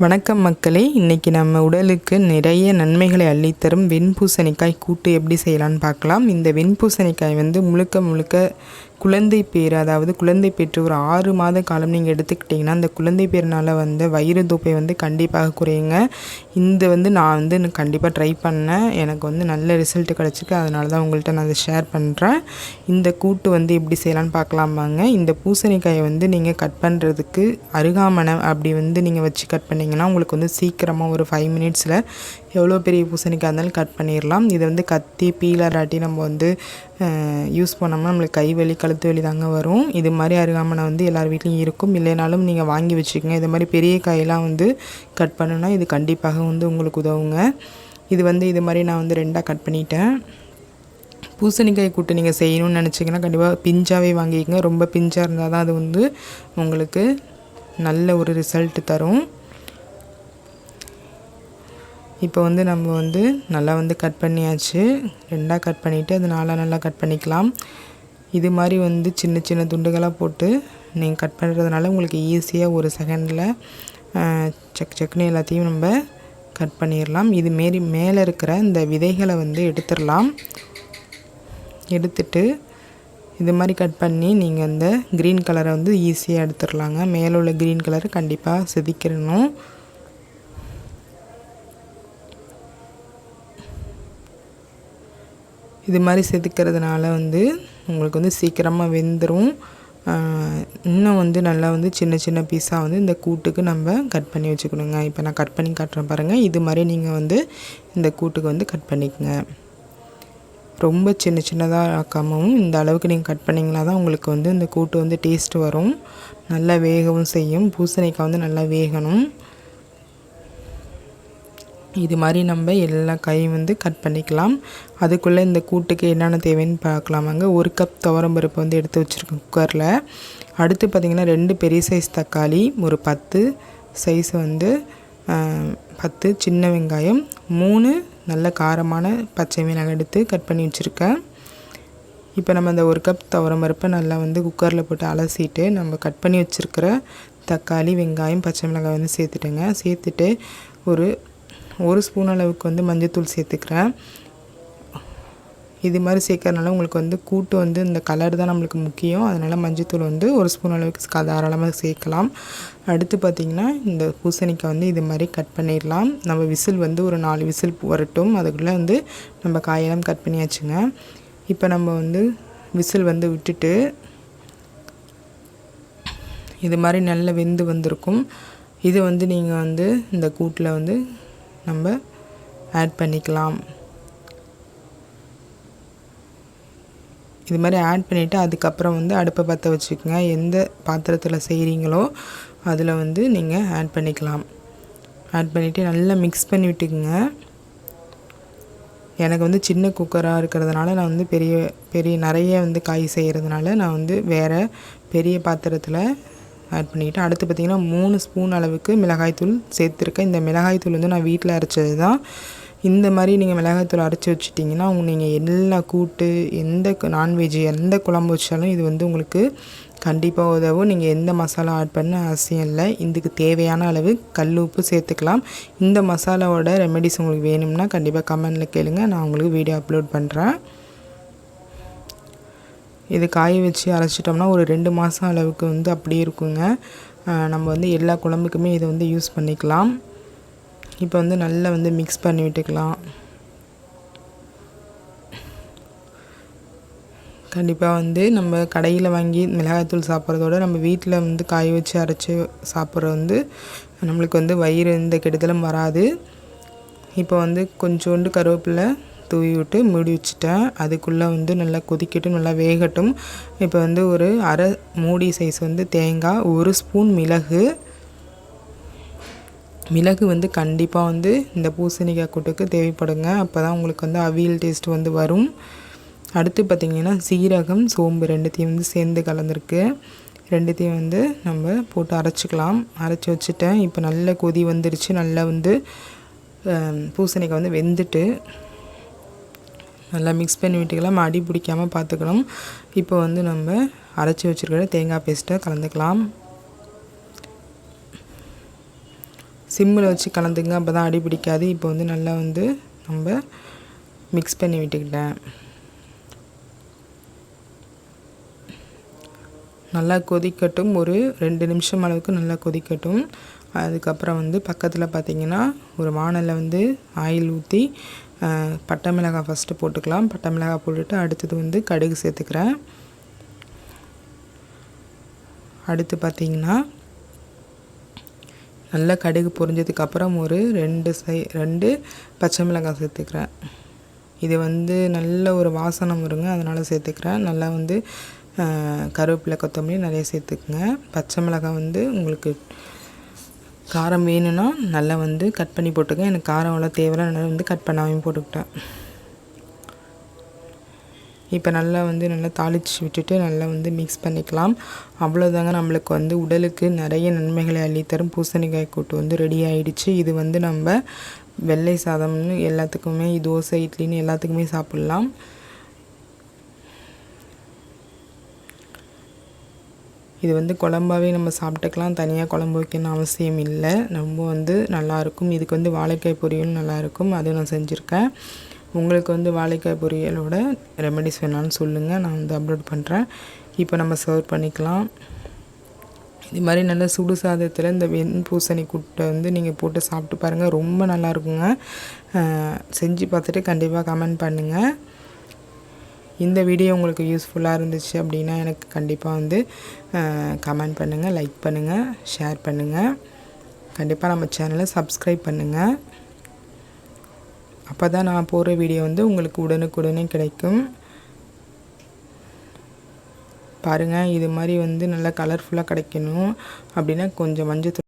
வணக்கம் மக்களே. இன்றைக்கி நம்ம உடலுக்கு நிறைய நன்மைகளை அள்ளித்தரும் வெண்பூசணிக்காய் கூட்டு எப்படி செய்யலான்னு பார்க்கலாம். இந்த வெண்பூசணிக்காய் வந்து முழுக்க முழுக்க குழந்தை பேர் அதாவது குழந்தை பெற்று ஒரு ஆறு மாத காலம் நீங்கள் எடுத்துக்கிட்டிங்கன்னா அந்த குழந்தை பேர்னால் வந்து வயிறு தூப்பை வந்து கண்டிப்பாக குறையுங்க. இந்த வந்து நான் வந்து கண்டிப்பாக ட்ரை பண்ணேன். எனக்கு வந்து நல்ல ரிசல்ட் கிடச்சிருக்கு. அதனால தான் உங்கள்கிட்ட நான் அதை ஷேர் பண்ணுறேன் இந்த கூட்டு வந்து எப்படி செய்யலான்னு பார்க்கலாமாங்க இந்த பூசணிக்காயை வந்து நீங்கள் கட் பண்ணுறதுக்கு அருகாமனை அப்படி வந்து நீங்கள் வச்சு கட் பண்ணிங்கன்னா உங்களுக்கு வந்து சீக்கிரமாக ஒரு ஃபைவ் மினிட்ஸில் எவ்வளோ பெரிய பூசணிக்காக இருந்தாலும் கட் பண்ணிடலாம் இதை வந்து கத்தி பீலர் ஆட்டி நம்ம வந்து யூஸ் பண்ணோம்னா நம்மளுக்கு கை வலி கழுத்து வலி தாங்க வரும். இது மாதிரி அருகாமனை வந்து எல்லார் வீட்லேயும் இருக்கும். இல்லைனாலும் நீங்கள் வாங்கி வச்சுக்கோங்க. இது மாதிரி பெரிய காயெல்லாம் வந்து கட் பண்ணுனா இது கண்டிப்பாக வந்து உங்களுக்கு உதவுங்க. இது வந்து இது மாதிரி நான் வந்து ரெண்டாக கட் பண்ணிட்டேன். பூசணிக்காய் கூட்டு நீங்கள் செய்யணும்னு நினச்சிங்கன்னா கண்டிப்பாக பிஞ்சாகவே வாங்கிக்கோங்க. ரொம்ப பிஞ்சாக இருந்தால் தான் அது வந்து உங்களுக்கு நல்ல ஒரு ரிசல்ட் தரும். இப்போ வந்து நம்ம வந்து நல்லா வந்து கட் பண்ணியாச்சு. ரெண்டாக கட் பண்ணிவிட்டு அது நாளாக நல்லா கட் பண்ணிக்கலாம். இது மாதிரி வந்து சின்ன சின்ன துண்டுகளாக போட்டு நீங்கள் கட் பண்ணுறதுனால உங்களுக்கு ஈஸியாக ஒரு செகண்டில் சக் செக்னு எல்லாத்தையும் நம்ம கட் பண்ணிடலாம் இது மாரி மேலே இருக்கிற இந்த விதைகளை வந்து எடுத்துடலாம் எடுத்துட்டு இது மாதிரி கட் பண்ணி நீங்கள் அந்த க்ரீன் கலரை வந்து ஈஸியாக எடுத்துடலாங்க மேலே உள்ள க்ரீன் கலர் கண்டிப்பாக செதுக்கிடணும் இது மாதிரி செதுக்கிறதுனால வந்து உங்களுக்கு வந்து சீக்கிரமாக வெந்துடும் இன்னும் வந்து நல்லா வந்து சின்ன சின்ன பீஸாக வந்து இந்த கூட்டுக்கு நம்ம கட் பண்ணி வச்சுக்கணுங்க. இப்போ நான் கட் பண்ணி காட்டுறேன் பாருங்கள் இது மாதிரி நீங்கள் வந்து இந்த கூட்டுக்கு வந்து கட் பண்ணிக்கோங்க. ரொம்ப சின்ன சின்னதாக ஆக்காமவும் இந்த அளவுக்கு நீங்கள் கட் பண்ணிங்கன்னா தான் உங்களுக்கு வந்து இந்த கூட்டு வந்து டேஸ்ட் வரும். நல்லா வேகவும் செய்யும். பூசணிக்காய் வந்து நல்லா வேகணும். இது மாதிரி நம்ம எல்லா காயும் வந்து கட் பண்ணிக்கலாம். அதுக்குள்ளே இந்த கூட்டுக்கு என்னென்ன தேவைன்னு பார்க்கலாமாங்க ஒரு கப் துவரம்பருப்பு வந்து எடுத்து வச்சுருக்கேன் குக்கரில் அடுத்து பார்த்திங்கன்னா ரெண்டு பெரிய சைஸ் தக்காளி ஒரு பத்து சைஸ் வந்து பத்து சின்ன வெங்காயம் மூணு நல்ல காரமான பச்சை மிளகாய் எடுத்து கட் பண்ணி வச்சுருக்கேன். இப்போ நம்ம அந்த ஒரு கப் துவரம்பருப்பை நல்லா வந்து குக்கரில் போட்டு அலசிட்டு நம்ம கட் பண்ணி வச்சுருக்கிற தக்காளி வெங்காயம் பச்சை மிளகாய் வந்து சேர்த்துட்டேங்க. சேர்த்துட்டு ஒரு ஒரு ஸ்பூன் அளவுக்கு வந்து மஞ்சத்தூள் சேர்த்துக்கிறேன். இது மாதிரி சேர்க்கறதுனால உங்களுக்கு வந்து கூட்டு வந்து இந்த கலர் தான் நம்மளுக்கு முக்கியம். அதனால் மஞ்சத்தூள் வந்து ஒரு ஸ்பூன் அளவுக்கு தாராளமாக சேர்க்கலாம். அடுத்து பார்த்திங்கன்னா இந்த பூசணிக்காய் வந்து இது மாதிரி கட் பண்ணிடலாம். நம்ம விசில் வந்து ஒரு நாலு விசில் வரட்டும். அதுக்குள்ளே வந்து நம்ம காயெல்லாம் கட் பண்ணியாச்சுங்க. இப்போ நம்ம வந்து விசில் வந்து விட்டுட்டு இது மாதிரி நல்ல வெந்து வந்திருக்கும். இது வந்து நீங்கள் வந்து இந்த கூட்டில் வந்து நம்ம ஆட் பண்ணிக்கலாம். இது மாதிரி ஆட் பண்ணிவிட்டு அதுக்கப்புறம் வந்து அடுப்பை பற்ற வச்சுக்கோங்க. எந்த பாத்திரத்தில் செய்கிறீங்களோ அதில் வந்து நீங்கள் ஆட் பண்ணிக்கலாம். ஆட் பண்ணிவிட்டு நல்லா மிக்ஸ் பண்ணி விட்டுக்குங்க. எனக்கு வந்து சின்ன குக்கராக இருக்கிறதுனால நான் வந்து பெரிய பெரிய நிறைய வந்து காய் செய்கிறதுனால நான் வந்து வேறு பெரிய பாத்திரத்தில் ஆட் பண்ணிக்கிட்டு அடுத்து பார்த்திங்கன்னா மூணு ஸ்பூன் அளவுக்கு மிளகாய்த்தூள் சேர்த்துருக்கேன். இந்த மிளகாய்த்தூள் வந்து நான் வீட்டில் அரைச்சது தான். இந்த மாதிரி நீங்கள் மிளகாய்த்தூள் அரைச்சி வச்சுட்டிங்கன்னா நீங்கள் எல்லா கூட்டு எந்த நான்வெஜ் எந்த குழம்பு வச்சாலும் இது வந்து உங்களுக்கு கண்டிப்பாக உதவும். நீங்கள் எந்த மசாலா ஆட் பண்ண அவசியம் இல்லை. இதுக்கு தேவையான அளவு கல் உப்பு சேர்த்துக்கலாம். இந்த மசாலாவோட ரெமெடிஸ் உங்களுக்கு வேணும்னா கண்டிப்பாக கமெண்டில் கேளுங்கள் நான் உங்களுக்கு வீடியோ அப்லோட் பண்ணுறேன் இது காய வச்சு அரைச்சிட்டோம்னா ஒரு ரெண்டு மாதம் அளவுக்கு வந்து அப்படியே இருக்குங்க. நம்ம வந்து எல்லா குழம்புக்குமே இதை வந்து யூஸ் பண்ணிக்கலாம். இப்போ வந்து நல்லா வந்து மிக்ஸ் பண்ணி விட்டுக்கலாம். கண்டிப்பாக வந்து நம்ம கடையில் வாங்கி மிளகாய்த்தூள் சாப்பிட்றதோட நம்ம வீட்டில் வந்து காய வச்சு அரைச்சி சாப்பிட்றது வந்து நம்மளுக்கு வந்து வயிறு எந்த கெடுதலும் வராது. இப்போ வந்து கொஞ்சோண்டு கருவேப்பிலை தூவி விட்டு மூடி வச்சுட்டேன். அதுக்குள்ளே வந்து நல்லா கொதிக்கட்டும் நல்லா வேகட்டும். இப்போ வந்து ஒரு அரை மூடி சைஸ் வந்து தேங்காய் ஒரு ஸ்பூன் மிளகு. மிளகு வந்து கண்டிப்பாக வந்து இந்த பூசணிக்காய் கூட்டுக்கு தேவைப்படுங்க. அப்போ தான் உங்களுக்கு வந்து அவியல் டேஸ்ட் வந்து வரும். அடுத்து பார்த்திங்கன்னா சீரகம் சோம்பு ரெண்டுத்தையும் வந்து சேர்ந்து கலந்துருக்கு. ரெண்டுத்தையும் வந்து நம்ம போட்டு அரைச்சிக்கலாம். அரைச்சி வச்சுட்டேன். இப்போ நல்ல கொதி வந்துடுச்சு நல்லா வந்து பூசணிக்காய் வந்து வெந்துட்டு நல்லா மிக்ஸ் பண்ணி விட்டுக்கலாம். அடி பிடிக்காமல் பார்த்துக்கணும் இப்போ வந்து நம்ம அரைச்சி வச்சுருக்கிற தேங்காய் பேஸ்ட்டை கலந்துக்கலாம். சிம்மில் வச்சு கலந்துங்க அப்போ தான் அடி பிடிக்காது. இப்போ வந்து நல்லா வந்து நம்ம மிக்ஸ் பண்ணி விட்டுக்கிட்டேன். நல்லா கொதிக்கட்டும். ஒரு ரெண்டு நிமிஷம் அளவுக்கு நல்லா கொதிக்கட்டும். அதுக்கப்புறம் வந்து பக்கத்தில் பார்த்திங்கன்னா ஒரு வானலில் வந்து ஆயில் ஊற்றி பட்டை மிளகாய் ஃபஸ்ட்டு போட்டுக்கலாம். பட்டை மிளகாய் போட்டுட்டு அடுத்தது வந்து கடுகு சேர்த்துக்கிறேன். அடுத்து பார்த்திங்கன்னா நல்லா கடுகு பொரிஞ்சதுக்கப்புறம் ஒரு ரெண்டு சை ரெண்டு பச்சை மிளகாய் சேர்த்துக்கிறேன். இது வந்து நல்ல ஒரு வாசனை வருங்க அதனால் சேர்த்துக்கிறேன். நல்லா வந்து கருவேப்பிலை கொத்தமல்லி நிறைய சேர்த்துக்குங்க. பச்சை மிளகாய் வந்து உங்களுக்கு காரம் வேணும்னா நல்லா வந்து கட் பண்ணி போட்டுக்க எனக்கு காரம் அவ்வளோ தேவையில்ல. நல்லா வந்து கட் பண்ணாமையும் போட்டுக்கிட்டேன். இப்போ நல்லா வந்து நல்லா தாளித்து விட்டுட்டு நல்லா வந்து மிக்ஸ் பண்ணிக்கலாம். அவ்வளோதாங்க நம்மளுக்கு வந்து உடலுக்கு நிறைய நன்மைகளை அள்ளித்தரும். பூசணிக்காய் கூட்டு வந்து ரெடி ஆகிடுச்சு இது வந்து நம்ம வெள்ளை சாதம்னு எல்லாத்துக்குமே தோசை இட்லின்னு எல்லாத்துக்குமே சாப்பிட்லாம். இது வந்து குழம்பாவே நம்ம சாப்பிட்டுக்கலாம். தனியாக குழம்பு வைக்கணும்னு அவசியம் இல்லை. ரொம்ப வந்து நல்லாயிருக்கும். இதுக்கு வந்து வாழைக்காய் பொரியல் நல்லாயிருக்கும். அது நான் செஞ்சுருக்கேன். உங்களுக்கு வந்து வாழைக்காய் பொரியலோட ரெமெடிஸ் வேணாலும் சொல்லுங்கள் நான் வந்து அப்லோட் பண்ணுறேன் இப்போ நம்ம சர்வ் பண்ணிக்கலாம். இது மாதிரி நல்ல சுடு சாதத்தில் இந்த வெண் பூசணி கூட்டை வந்து நீங்கள் போட்டு சாப்பிட்டு பாருங்கள் ரொம்ப நல்லாயிருக்குங்க செஞ்சு பார்த்துட்டு கண்டிப்பாக கமெண்ட் பண்ணுங்கள் இந்த வீடியோ உங்களுக்கு யூஸ்ஃபுல்லாக இருந்துச்சு அப்படின்னா எனக்கு கண்டிப்பாக வந்து கமெண்ட் பண்ணுங்கள் லைக் பண்ணுங்கள் ஷேர் பண்ணுங்கள் கண்டிப்பாக நம்ம சேனலை சப்ஸ்கிரைப் பண்ணுங்கள் அப்போ தான் நான் போகிற வீடியோ வந்து உங்களுக்கு உடனுக்குடனே கிடைக்கும். பாருங்கள் இது மாதிரி வந்து நல்லா கலர்ஃபுல்லாக கிடைக்கணும் அப்படின்னா கொஞ்சம் மஞ்சள்